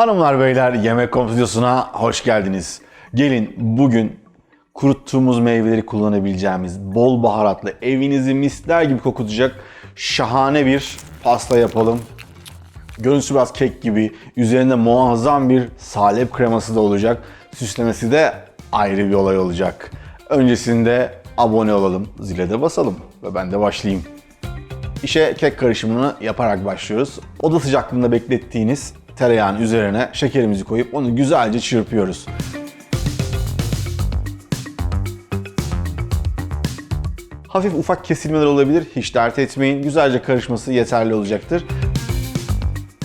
Hanımlar beyler yemek kompozisyonosuna hoş geldiniz. Gelin bugün kuruttuğumuz meyveleri kullanabileceğimiz bol baharatlı evinizi misler gibi kokutacak şahane bir pasta yapalım. Görüntüsü biraz kek gibi. Üzerinde muazzam bir salep kreması da olacak. Süslemesi de ayrı bir olay olacak. Öncesinde abone olalım, zile de basalım ve ben de başlayayım. İşe kek karışımını yaparak başlıyoruz. Oda sıcaklığında beklettiğiniz tereyağın üzerine şekerimizi koyup onu güzelce çırpıyoruz. Hafif ufak kesilmeler olabilir. Hiç dert etmeyin. Güzelce karışması yeterli olacaktır.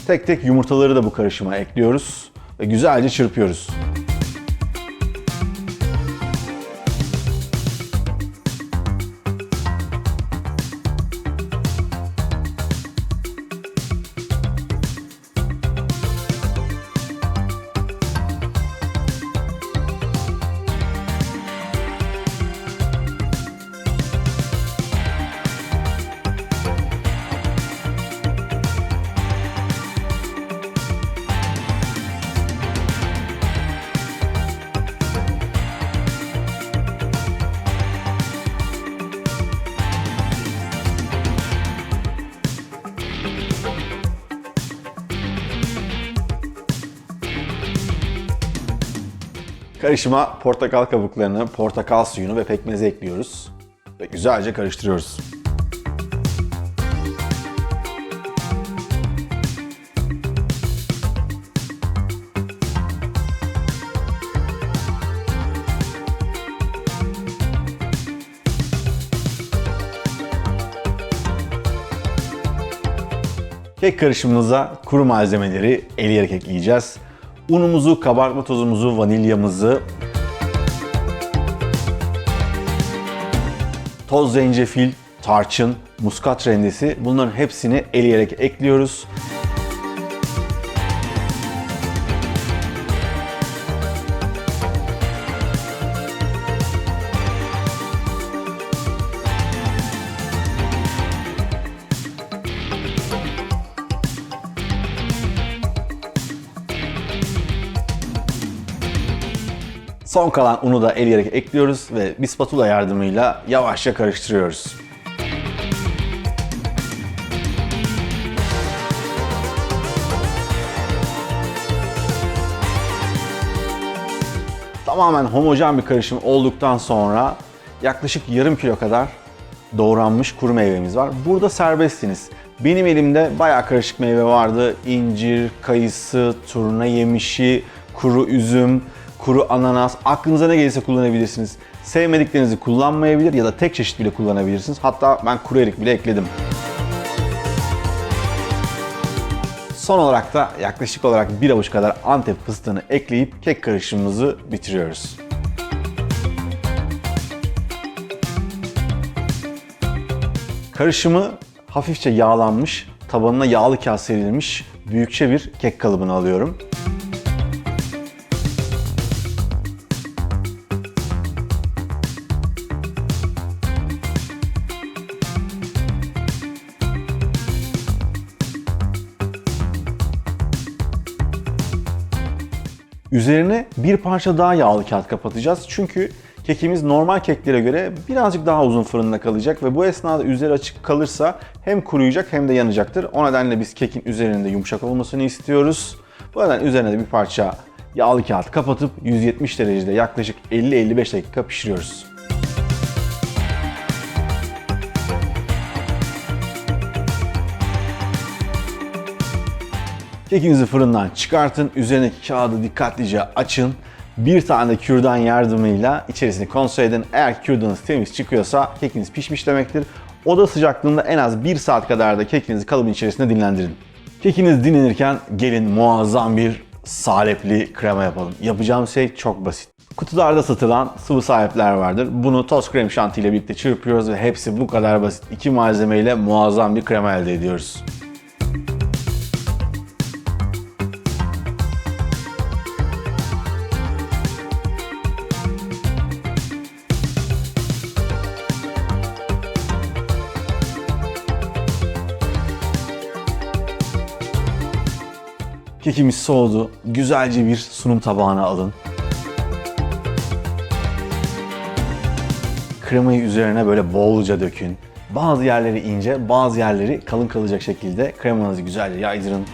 Tek tek yumurtaları da bu karışıma ekliyoruz ve güzelce çırpıyoruz. Karışıma portakal kabuklarını, portakal suyunu ve pekmezi ekliyoruz. Ve güzelce karıştırıyoruz. Kek karışımımıza kuru malzemeleri eleyerek ekleyeceğiz. Unumuzu, kabartma tozumuzu, vanilyamızı, toz zencefil, tarçın, muskat rendesi bunların hepsini eleyerek ekliyoruz. Son kalan unu da eleyerek ekliyoruz ve bir spatula yardımıyla yavaşça karıştırıyoruz. Tamamen homojen bir karışım olduktan sonra yaklaşık yarım kilo kadar doğranmış kuru meyvemiz var. Burada serbestsiniz. Benim elimde bayağı karışık meyve vardı. İncir, kayısı, turna yemişi, kuru üzüm, kuru ananas. Aklınıza ne gelirse kullanabilirsiniz. Sevmediklerinizi kullanmayabilir ya da tek çeşit bile kullanabilirsiniz. Hatta ben kuru erik bile ekledim. Son olarak da yaklaşık olarak bir avuç kadar antep fıstığını ekleyip kek karışımımızı bitiriyoruz. Karışımı hafifçe yağlanmış, tabanına yağlı kağıt serilmiş büyükçe bir kek kalıbını alıyorum. Üzerine bir parça daha yağlı kağıt kapatacağız. Çünkü kekimiz normal keklere göre birazcık daha uzun fırında kalacak ve bu esnada üzeri açık kalırsa hem kuruyacak hem de yanacaktır. O nedenle biz kekin üzerinde yumuşak olmasını istiyoruz. Bu nedenle üzerine de bir parça yağlı kağıt kapatıp 170 derecede yaklaşık 50-55 dakika pişiriyoruz. Kekinizi fırından çıkartın, üzerindeki kağıdı dikkatlice açın. Bir tane kürdan yardımıyla içerisini kontrol edin. Eğer kürdanınız temiz çıkıyorsa kekiniz pişmiş demektir. Oda sıcaklığında en az 1 saat kadar da kekinizi kalıbın içerisinde dinlendirin. Kekiniz dinlenirken gelin muazzam bir salepli krema yapalım. Yapacağım şey çok basit. Kutularda satılan sıvı salepler vardır. Bunu toz krem şanti ile birlikte çırpıyoruz ve hepsi bu kadar basit. İki malzemeyle muazzam bir krema elde ediyoruz. Kekimiz soğudu. Güzelce bir sunum tabağına alın. Kremayı üzerine böyle bolca dökün. Bazı yerleri ince, bazı yerleri kalın kalacak şekilde kremanızı güzelce yaydırın.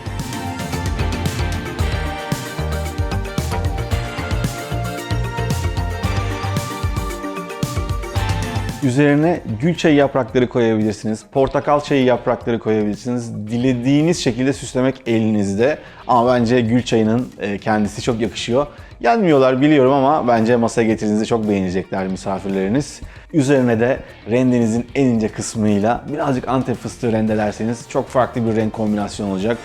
Üzerine gül çayı yaprakları koyabilirsiniz. Portakal çayı yaprakları koyabilirsiniz. Dilediğiniz şekilde süslemek elinizde. Ama bence gül çayının e, kendisi çok yakışıyor. Yenmiyorlar biliyorum ama bence masaya getirdiğinizde çok beğenecekler misafirleriniz. Üzerine de rendenizin en ince kısmıyla birazcık antep fıstığı rendelerseniz çok farklı bir renk kombinasyonu olacak.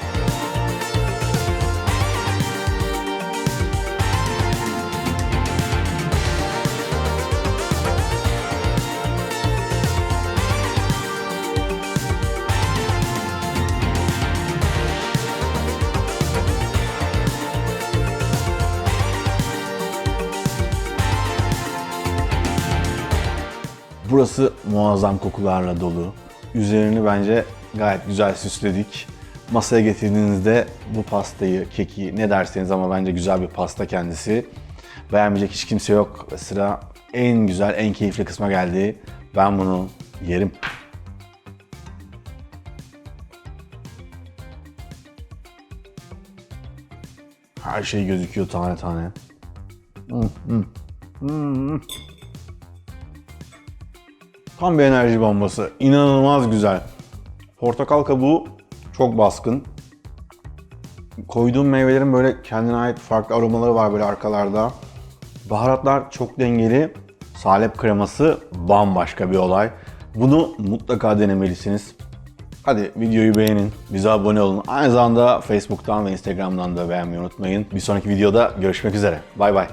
Burası muazzam kokularla dolu. Üzerini bence gayet güzel süsledik. Masaya getirdiğinizde bu pastayı, keki ne derseniz ama bence güzel bir pasta kendisi. Beğenmeyecek hiç kimse yok. Sıra en güzel, en keyifli kısma geldi. Ben bunu yerim. Her şey gözüküyor tane tane. Tam bir enerji bombası. İnanılmaz güzel. Portakal kabuğu çok baskın. Koyduğum meyvelerin böyle kendine ait farklı aromaları var böyle arkalarda. Baharatlar çok dengeli. Salep kreması bambaşka bir olay. Bunu mutlaka denemelisiniz. Hadi videoyu beğenin, bize abone olun. Aynı zamanda Facebook'tan ve Instagram'dan da beğenmeyi unutmayın. Bir sonraki videoda görüşmek üzere. Bay bay.